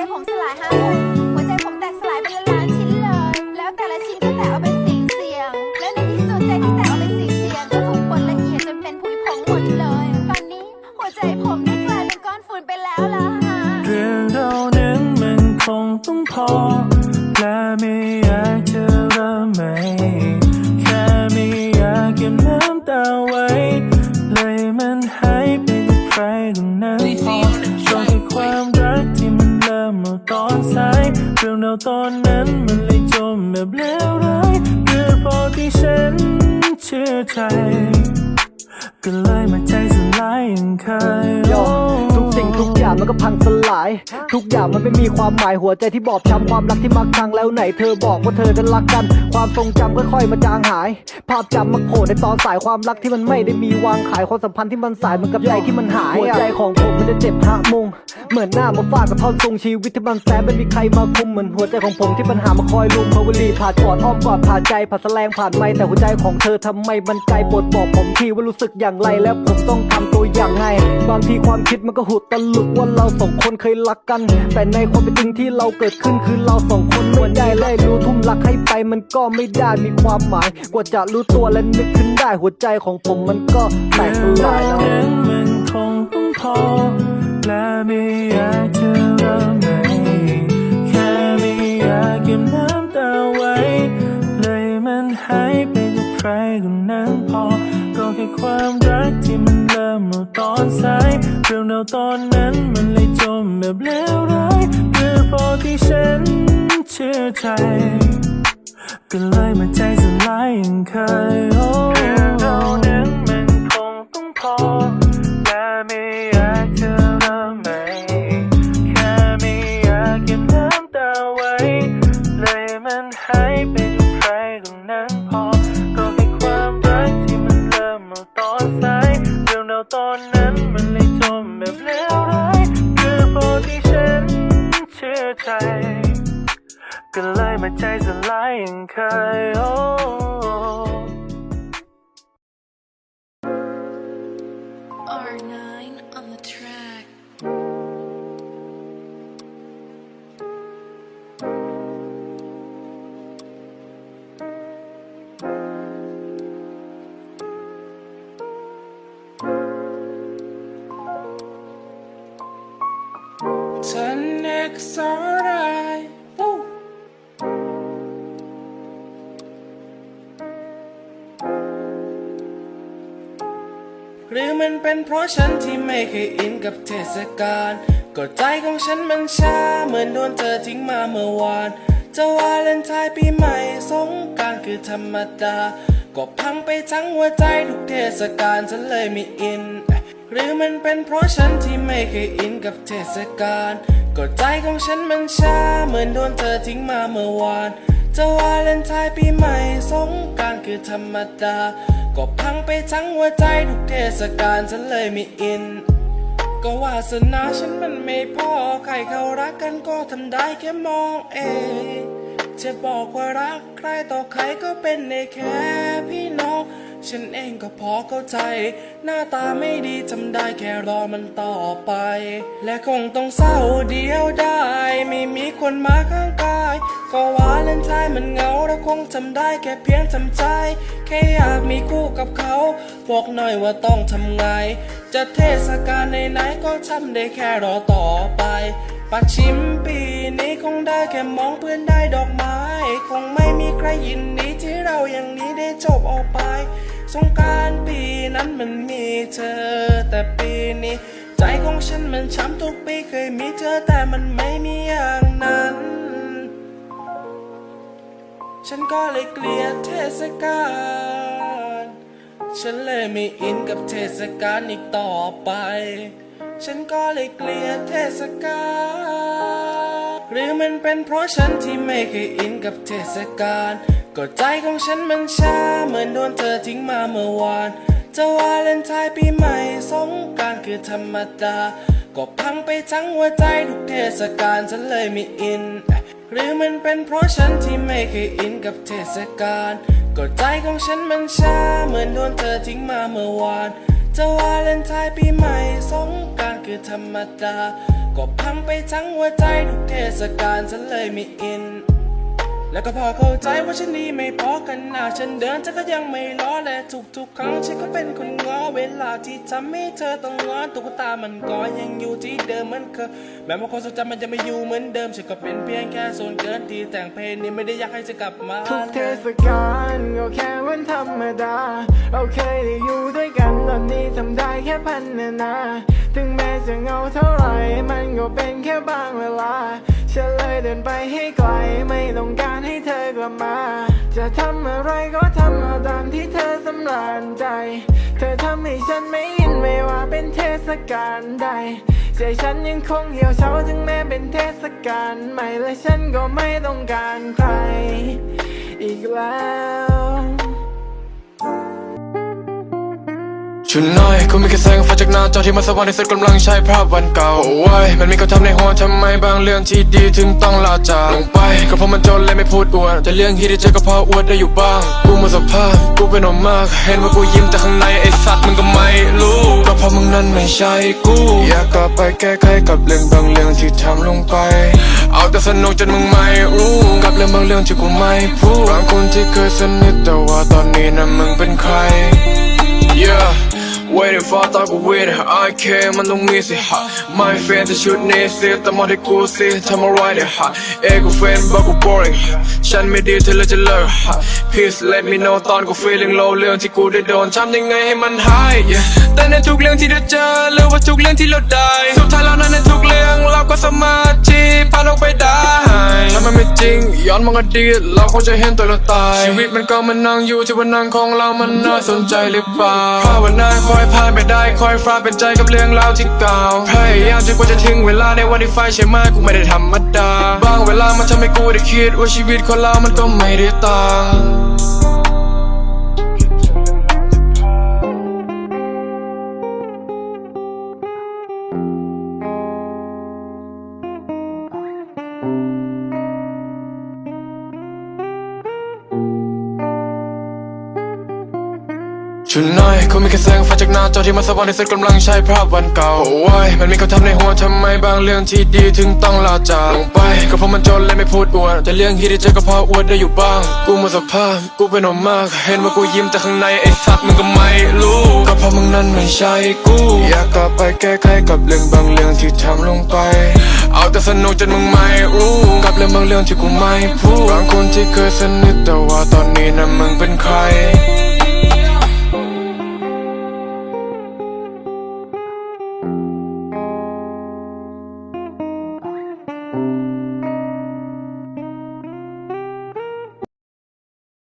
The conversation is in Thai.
ใจผมสลายห้ามุมหัวใจผมแตกสลายเป็นล้านๆชิ้นเลย แล้วแต่ละชิ้นก็แตกเอาเป็นสิ่งเสี่ยง และในที่สุดใจที่แตกเอาเป็นสิ่งเสี่ยงก็ถูกบดละเอียดจนเป็นผุยผงหมดเลย ตอนนี้หัวใจผมได้กลายเป็นก้อนฝุ่นไปแล้วล่ะเรื่องเรานั้นมันคงต้องพอ และไม่อยากจะเริ่มใหม่แค่ไม่อยากเก็บน้ำตาไว้ เลยมันหายไปกับใครคนนั้นพอก็แค่ความ เรื่องเราตอนนั้นมันเลยจมแบบเลวร้ายเพื่อพอที่ฉันเชื่อใจ ก็เลยมาใจสลายอย่างเคย ทุกอย่างมันก็พังสลาย ทุกอย่างมันไม่มีความหมายหัวใจที่บอบช้ำความรักที่มักพังแล้วไหน เธอบอกว่าเธอจะรักกัน ความทรงจำค่อยๆมาจางหาย ภาพจำมาโผล่ในตอนสายความรักที่มันไม่ได้มีวางขายความสัมพันธ์ที่มันสายเหมือนกับใจที่มันหายหัวใจของผมมันจะเจ็บหะมุงเหมือนหน้ามาฟาดกับท่อนทรงชีวิตที่มันแสนไม่มีใครมาคุมเหมือนหัวใจของผมที่ปัญหามาคอยลุมพาวลีผ่านกอดอ้อมกอดผ่านใจผ่านแสลงผ่านไม่แต่หัวใจของเธอทำไมมันไกลปรดบอกผมทีว่ารู้สึกอย่างไรแล้วผมต้องทำตัวอย่างไงบางทีความคิดมันก็หุดตลกว่าเราสองคนเคยรักกัน แต่ในความเป็นจริงที่เราเกิดขึ้นคือเราสองคนไม่ได้เลยรู้ทุ่มรักให้ไปมันก็ไม่ได้มีความหมาย กว่าจะรู้ตัวและนึกขึ้นได้หัวใจของผมมันก็แตกสลายแล้วเรื่องมันคงต้องพอและไม่อยากจะริ่มใหม่แค่ไม่อยากเก็บน้ำ ตอนนั้นมันเลยจมแบบเลวร้ายเพื่อพอที่ฉันเชื่อใจ ก็เลยมาใจสลายอย่างเคย ก็เลยมาใจสลายอย่างเคยโอ้ หรือมันเป็นเพราะฉันที่ไม่เคยอินกับเทศกาลก็ใจของฉันมันช้าเหมือนโดนเธอทิ้งมาเมื่อวาน จะวาเลนไทน์ปีใหม่สงการคือธรรมดา ก็พังไปทั้งหัวใจทุกเทศกาลฉันเลยไม่อิน หรือมันเป็นเพราะฉันที่ไม่เคยอินกับเทศกาลก็ใจของฉันมันช้าเหมือนโดนเธอทิ้งมาเมื่อวาน จะวาเลนไทน์ปีใหม่สงการคือธรรมดา ก็พังไปทั้งหัวใจทุกเทศกาลฉันเลยไม่อิน ก็วาสนาฉันมันไม่พอ ใครเขารักกันก็ทำได้แค่มองเองจะบอกว่ารักใครต่อใครก็เป็นในแค่พี่น้อง ฉันเองก็พอเข้าใจ หน้าตาไม่ดีทำได้แค่รอมันต่อไป และคงต้องเศร้าเดียวได้ ไม่มีคนมาข้างกาย ก็วาเลนไทน์มันเหงาและคงทำได้แค่เพียงทำใจ แค่อยากมีคู่กับเขาบอกหน่อยว่าต้องทำไง จะเทศกาลไหนๆก็ทำได้แค่รอต่อไปปัดชิมปีนี้คงได้แค่มองเพื่อนได้ดอกไม้ คงไม่มีใครยินดีที่เราอย่างนี้ได้จบออกไป สงการปีนั้นมันมีเธอ แต่ปีนี้ ใจของฉันมันช้ำทุกปีเคยมีเธอแต่มันไม่มีอย่างนั้น ฉันก็เลยเกลียดเทศกาล ฉันเลยไม่อินกับเทศกาลอีกต่อไป ฉันก็เลยเกลียดเทศกาล หรือมันเป็นเพราะฉันที่ไม่เคยอินกับเทศกาล ก็ใจของฉันมันช้าเหมือนโดนเธอทิ้งมาเมื่อวาน จะวาเลนไทน์ปีใหม่สงการคือธรรมดา ก็พังไปทั้งหัวใจทุกเทศกาลฉันเลยไม่อิน หรือมันเป็นเพราะฉันที่ไม่เคยอินกับเทศกาลก็ใจของฉันมันช้าเหมือนโดนเธอทิ้งมาเมื่อวานจะวาเลนไทน์ปีใหม่สงการคือคือธรรมดา ก็พังไปทั้งหัวใจทุกเทศกาลฉันเลยไม่อิน แล้วก็พอเข้าใจว่าฉันนี้ไม่พอกันนะฉันเดินเธอก็ยังไม่ล้อและทุกๆครั้งฉันก็เป็นคนง้อเวลาที่ทำให้เธอต้องง้อตุ๊กตามันก็ยังอยู่ที่เดิมเหมือนเคยแม้ว่าความทรงจำมันจะไม่อยู่เหมือนเดิมฉันก็เป็นเพียงแค่ส่วนเกินที่แต่งเพลงนี้ไม่ได้อยากให้เธอกลับมาทุกเทศกาลก็แค่วันธรรมดา เราเคยได้อยู่ด้วยกันตอนนี้ทำได้แค่พันนาถึงแม้จะเงาเท่าไหรมันก็เป็นแค่บางเวลา ฉันเลยเดินไปให้ไกล ไม่ต้องการให้เธอกลับมา จะทำอะไรก็ทำเอาตามที่เธอสำราญใจ เธอทำให้ฉันไม่ยินไม่ว่าเป็นเทศกาลใดใจฉันยังคงเหี่ยวเฉาถึงแม้เป็นเทศกาลใหม่และฉันก็ไม่ต้องการใคร ชุดน้อยคงมีแค่แสงไฟจากหน้าจอที่มันสว่างที่สุดกำลังใช้ภาพวันเก่าโอ้ยมันมีคำถามในหัวทำไมบางเรื่องที่ดีถึงต้องลาจากลงไปก็เพราะมันจนเลยไม่พูดอวดแต่เรื่องที่ได้เจอก็พราะอวดได้อยู่บ้าง กูมดสภาพกูเป็นออมาก เห็นว่ากูยิ้มแต่ข้างในไอ้สัตว์มึงก็ไม่รู้ก็เพราะมึงนั้นไม่ใช่กู อยากกลับไปแก้ไขกับเรื่องบางเรื่องที่ทำลงไป เอาแต่สนุกจนมึงไม่รู้กับเรื่องบางเรื่องที่กูไม่พูดบางคนที่เคยสนิทแต่ว่าตอนนี้นั้นมึงเป็นใคร Yeah Waiting for ตากู with it I care มันต้องมีสิฮะ My fan จะชุดนี้สิแต่มองที่กูสิทำอะไรเนี่ยฮะเอกูเฟนบอกกู boring ฉันไม่ดีเธอเลยจะเลิกฮะ Please let me know ตอนกู feeling low เรื่องที่กูได้โดนทำยังไงให้มันหาย yeah แต่ในทุกเรื่องที่ได้เจอหรือว่าทุกเรื่องที่เราได้สุดท้ายแล้วนั้นในทุกเรื่องเราก็สามารถที่ผ่านออกไปได้ถ้ามันไม่จริงย้อนมองอดีตเราคงจะเห็นตัวเราตายชีวิตมันก็มันนั่งอยู่ที่วันนั่งของเรามันน่าสนใจหรือเปล่าภาวนาคอยผ่านไปได้คอยฟ้าเป็นใจกับเรื่องราวที่เก่าพยายามจนกว่าจะถึงเวลาในวันที่ไฟใช่ไหมกูไม่ได้ธรรมดา บางเวลามันทำให้กูได้คิดว่าชีวิตคนเรามันก็ไม่ได้ต่าง ชุดน้อยคงมีแค่แสงไฟจากหน้าจอที่มันสว่างที่สุดกำลังใช้ภาพวันเก่าโอ้ยมันมีคำถามในหัวทำไมบางเรื่องที่ดีถึงต้องลาจากลงไปก็เพราะมันจนเลยไม่พูดอวดแต่เรื่องที่ได้เจอก็พราะอวดได้อยู่บ้าง กูหมดสภาพกูเป็นออกมาก เห็นว่ากูยิ้มแต่ข้างในไอ้สัตว์มึงก็ไม่รู้ก็เพราะมึงนั้นไม่ใช่กู อยากกลับไปแก้ไขกับเรื่องบางเรื่องที่ทำลงไป เอาแต่สนุกจนมึงไม่รู้กับเรื่องบางเรื่องที่กูไม่พูดบางคนที่เคยสนิทแต่ว่าตอนนี้นั้น